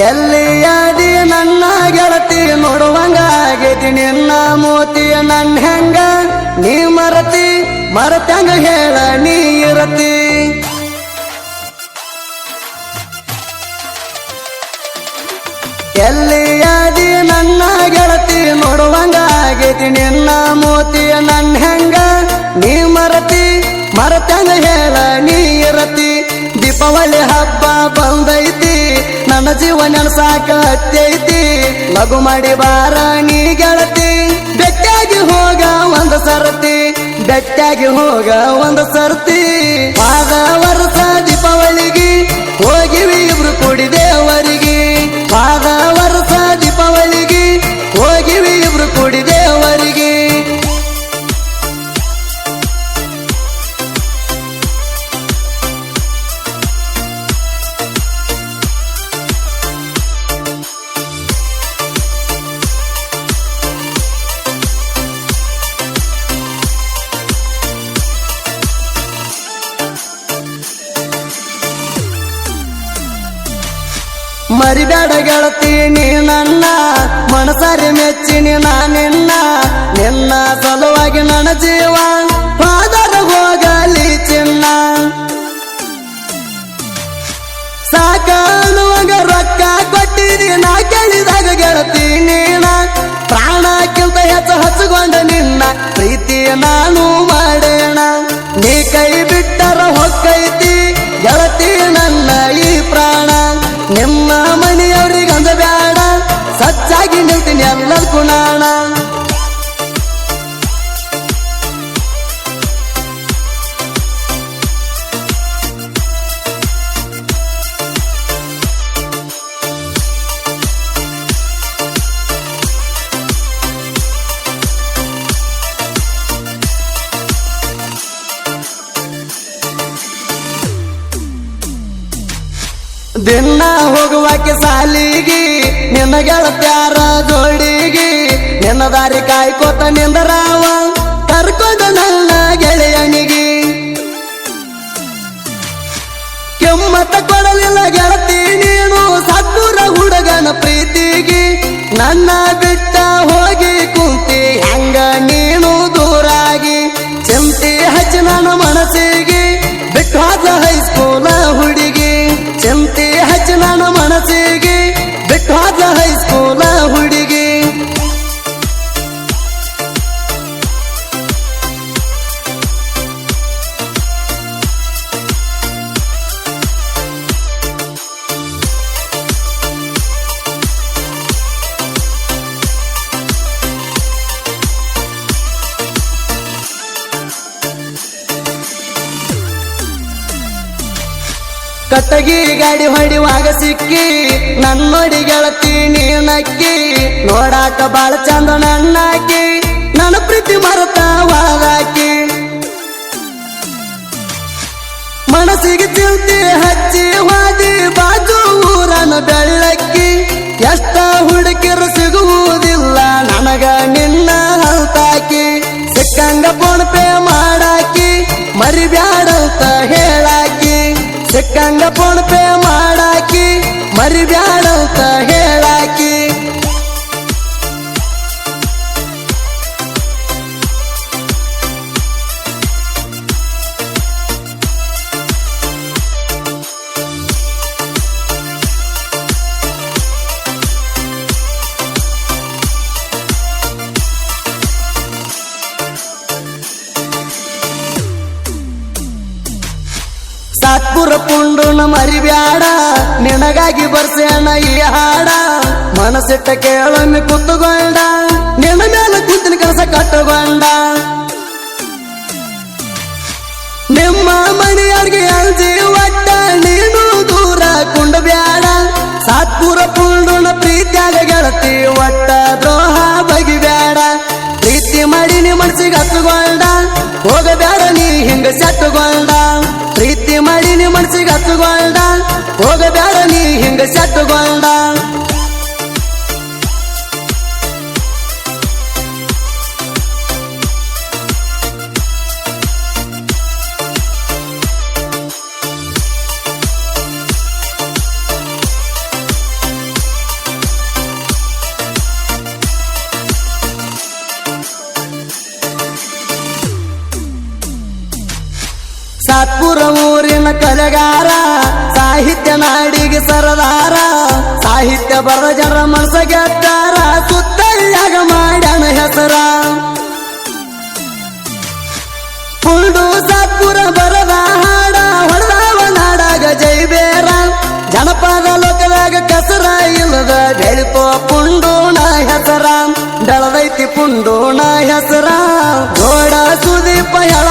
ಎಲ್ಲಿಯಾದಿ ನನ್ನ ಗೆಳತಿ ನೋಡುವಂಗ ನಿನ್ನ ಮೋತಿ ನನ್ನ ಹೆಂಗ? ನೀ ಮರತಿ ಮರತಂಗ ಹೇಳ, ನೀ ಇರತಿ. ನೋಡುವಂಗ ಆಗೈತಿ ನಿನ್ನ ಮೋತಿಯ ನನ್ನ ಹೆಂಗ? ನೀ ಮರತಿ, ಮರತನ ಹೇಳ ನೀ ಇರತಿ. ದೀಪಾವಳಿ ಹಬ್ಬ ಬಂದೈತಿ, ನನ್ನ ಜೀವನ ಸಾಕ ಹತ್ತೈತಿ. ಮಗು ಮಾಡಿ ಬಾರ ನೀ ಗೆಳತಿ. ಬೆಟ್ಟಾಗಿ ಹೋಗ ಒಂದ ಸರತಿ ಬೆಟ್ಟಾಗಿ ಹೋಗ ಒಂದ ಸರ್ತಿ. ಪಾದ ವರ್ಷ ಮರಿಬೇಡ ಗೆಳತಿ ನೀ ನನ್ನ ಮನಸಾರಿ ಮೆಚ್ಚಿನಿ ನಾನಿನ್ನ ನಿನ್ನ. ಸಲುವಾಗಿ ನನ್ನ ಜೀವ ಪಾದರ ಹೋಗಲಿ ಚಿನ್ನ. ಸಾಕ ಅನ್ನುವಾಗ ರೊಕ್ಕ ಕೊಟ್ಟಿದಿ ನಾ ಕೇಳಿದಾಗ ಗೆಳತಿ ನೀನ. ಪ್ರಾಣಕ್ಕಿಂತ ಹೆಚ್ಚು ಹಚ್ಕೊಂಡ ನಿನ್ನ ಪ್ರೀತಿ ನಾನು ಮಾಡೇಣ. ನೀ ಕೈ ನಿಮ್ಮ ದಿನ ಹೋಗುವಾಕೆ ಸಾಲಿಗಿ, ನಿನ್ನ ಗೆಳತ್ಯಾರ ಜೋಡಿಗಿ, ನಿನ್ನ ದಾರಿ ಕಾಯ್ಕೋತ ನಿಂದರಾವ, ಕರ್ಕೊಂಡ ನನ್ನ ಗೆಳೆಯನಿಗಿ. ಕೆಮ್ಮತ್ತ ಕೊಡಲಿಲ್ಲ ಗೆಳತಿ ನೀನು ಸತ್ತೂರ ಹುಡುಗನ ಪ್ರೀತಿಗಿ, ನನ್ನ ಬಿಟ್ಟ ಹೋಗಿ ಕುಂತಿ ಬಿಟ್ಟು ಹೋದ ಕಟ್ಟಗಿ ಗಾಡಿ ಹೊಡಿವಾಗ ಸಿಕ್ಕಿ, ನನ್ನೊಡಿ ಗೆಳತಿ ನೀನಕ್ಕಿ ನೋಡಾಕ ಬಾಳ ಚಂದ ನನ್ನಾಕಿ ನನ್ನ ಪ್ರೀತಿ ಮರತ ವಾದಾಕಿ ಮನಸ್ಸಿಗೆ ಚಿಂತೆ ಹಚ್ಚಿ ಹೋದಿ ಬಾಜು ಊರನ ಬೆಳ್ಳಕ್ಕಿ. ಎಷ್ಟ ಹುಡುಕಿರು ಸಿಗುವುದಿಲ್ಲ ನನಗ ನಿನ್ನ ಹಲ್ತಾಕಿ ಸಿಕ್ಕಂಗ ಫೋನ್ ಪೇ ಮಾಡಾಕಿ, ಮರಿಬ್ಯಾಡಂತ ಹೇಳಾಕಿ. ಸಿಕ್ಕಂಗ ಫೋನ್ ಪೇ ಮಾಡಾಕಿ ಮರಿಬ್ಯಾಡಂತ ಹೇಳಾಕಿ ಸಾತ್ಪುರ ಪುಂಡುನ ಮರಿಬ್ಯಾಡ ನಿನಗಾಗಿ ಬರ್ಸೇಣ ಈ ಹಾಡ ಮನಸ್ಸಿಟ್ಟ ಕೇಳೊಮ್ಮೆ ಕುತ್ತುಗೊಂಡ ನಿನ್ನ ಮೇಲೆ ಕೂತಿನ ಕೆಲಸ ಕಟ್ಟುಗೊಂಡ. ನಿಮ್ಮ ಮನೆಯವ್ರಿಗೆ ಅಲ್ಜಿ ಒಟ್ಟ, ನೀನು ದೂರ ಕುಂಡ ಬ್ಯಾಡ ಸಾತ್ಪುರ ಪುಂಡುನ ಸತ್ತುಗೊಂಡ ಹೋಗಬೇಡ ನೀ ಹಿಂಗ ಸತ್ತುಗೊಂಡ ಸಾತ್ಪುರ ಊರ ಕಿತ್ತನ ಕಲೆಗಾರ ಸಾಹಿತ್ಯ ನಾಡಿಗೆ ಸರದಾರ, ಸಾಹಿತ್ಯ ಬರೋ ಜನರ ಮನಸ ಗೆದ್ದಾರ ಸುತ್ತಲ್ಯಾಗ ಮಾಡ್ಯಾನ ಹೆಸರ. ಬರದ ಹಾಡ ಹೊಡೆದವ ನಾಡಾಗ ಜೈಬೇರ ಜನಪದ ಲೋಕದಾಗ ಕಸರ ಇಲ್ಲದ ಬೆಳಿತೋ ಪುಂಡೋಣ ಹೆಸರ. ಬೆಳದೈತಿ ಪುಂಡೋಣ ಹೆಸರ. ಗೋಡ ಸುದೀಪ ಹೆಳ